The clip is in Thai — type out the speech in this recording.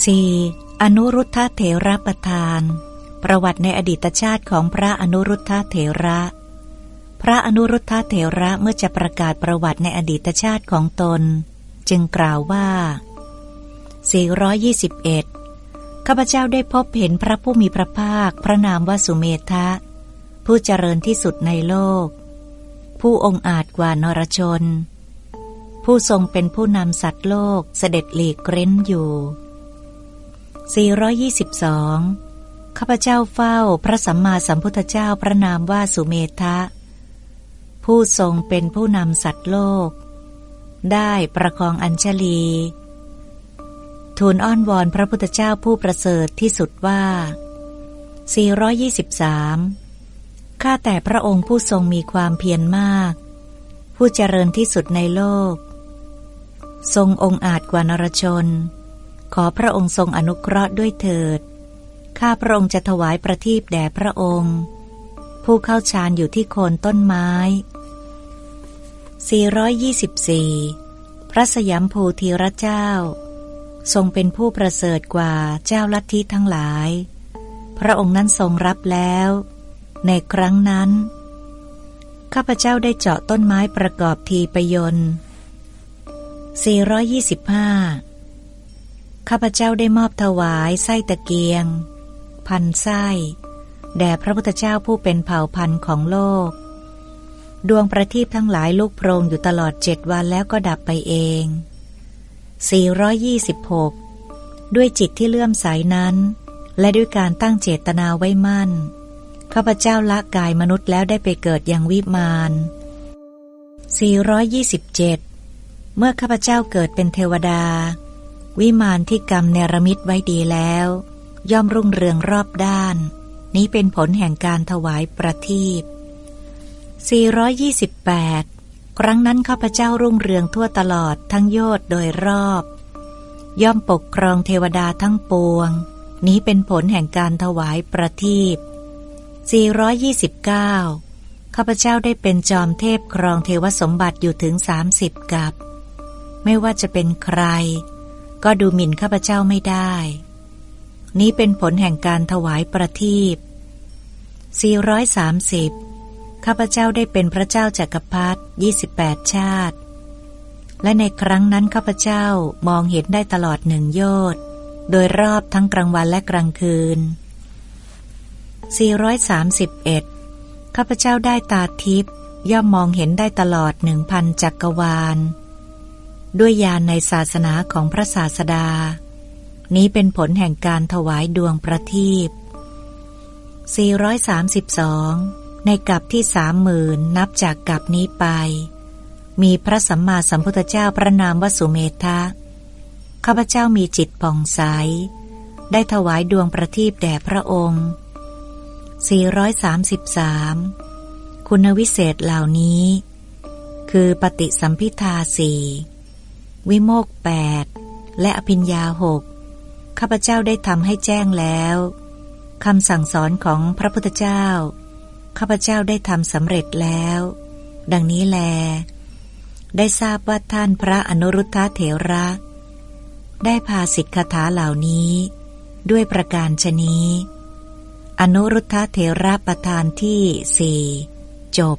4. อนุรุทธเถระประธาน ประวัติในอดีตชาติของพระอนุรุทธเถระ พระอนุรุทธเถระเมื่อจะประกาศประวัติในอดีตชาติของตน จึงกล่าวว่า 421 ข้าพเจ้าได้พบเห็นพระผู้มีพระภาค พระนามว่าสุเมธะ ผู้เจริญที่สุดในโลก ผู้องอาจกว่านรชน ผู้ทรงเป็นผู้นำสัตว์โลกเสด็จหลีกเร้นอยู่ 422 ข้าพเจ้าเฝ้าพระสัมมาสัมพุทธเจ้าพระนามว่าสุเมธะ ผู้ทรงเป็นผู้นำสัตว์โลก ได้ประคองอัญชลี ทูลอ้อนวอนพระพุทธเจ้าผู้ประเสริฐที่สุดว่า 423 ข้าแต่พระองค์ผู้ทรงมีความเพียรมาก ผู้เจริญที่สุดในโลก ทรงองค์อาจกว่านรชน ขอพระองค์ทรงอนุเคราะห์ด้วยเถิด ข้าพระองค์จะถวายประทีปแด่พระองค์ ผู้เข้าฌานอยู่ที่โคนต้นไม้ 424 พระสยามภูทีระเจ้า ทรงเป็นผู้ประเสริฐกว่าเจ้าลัทธิทั้งหลาย พระองค์นั้นทรงรับแล้ว ในครั้งนั้น ข้าพเจ้าได้เจาะต้นไม้ประกอบทีปยนต์425 ข้าพเจ้าได้มอบถวายไส้ตะเกียง พันไส้ แด่พระพุทธเจ้าผู้เป็นเผ่าพันธุ์ของโลก ดวงประทีปทั้งหลายลุกโพรงอยู่ตลอดเจ็ดวันแล้วก็ดับไปเอง 426 ด้วยจิตที่เลื่อมใสนั้น และด้วยการตั้งเจตนาไว้มั่น ข้าพเจ้าละกายมนุษย์แล้วได้ไปเกิดยังวิมาน427 เมื่อข้าพเจ้าเกิดเป็นเทวดา วิมานที่กรรมเนรมิตไว้ดีแล้ว ย่อมรุ่งเรืองรอบด้าน นี้เป็นผลแห่งการถวายประทีป428 ครั้งนั้นข้าพเจ้ารุ่งเรืองทั่วตลอดทั้งโยธโดยรอบ ย่อมปกครองเทวดาทั้งปวง นี้เป็นผลแห่งการถวายประทีป429 ข้าพเจ้าได้เป็นจอมเทพครองเทวสมบัติอยู่ถึง 30 กับ ไม่ว่าจะเป็นใคร ก็ดูหมิ่นข้าพเจ้าไม่ได้ นี้เป็นผลแห่งการถวายประทีป430 ข้าพเจ้าได้เป็นพระเจ้าจากักรพรรดิ28 ชาติ และในครั้งนั้นข้าพเจ้ามองเห็นได้ตลอดหนึ่งโยชน์โดยรอบทั้งกลางวันและกลางคืน 431 ข้าพเจ้าได้ตาทิพย์ย่อมมองเห็นได้ตลอดหนึ่งพันจักกรวาล ด้วยญาณในศาสนาของพระศาสดา นี้เป็นผลแห่งการถวายดวงประทีป432 ในกับที่สามหมื่นนับจากกับนี้ไป มีพระสัมมาสัมพุทธเจ้าพระนามวสุเมธะข้าพเจ้ามีจิตผ่องใส ได้ถวายดวงประทีปแด่พระองค์ 433 คุณวิเศษเหล่านี้ คือปฏิสัมพิทาสี่ วิโมกแปดและอภิญญาหกข้าพเจ้าได้ทำให้แจ้งแล้วคำสั่งสอนของพระพุทธเจ้า ข้าพเจ้าได้ทำสำเร็จแล้ว ดังนี้แล ได้ทราบว่าท่านพระอนุรุทธะเถระ ได้พาสิทธิคาถาเหล่านี้ ด้วยประการชนี้ อนุรุทธะเถระประธานที่สี่จบ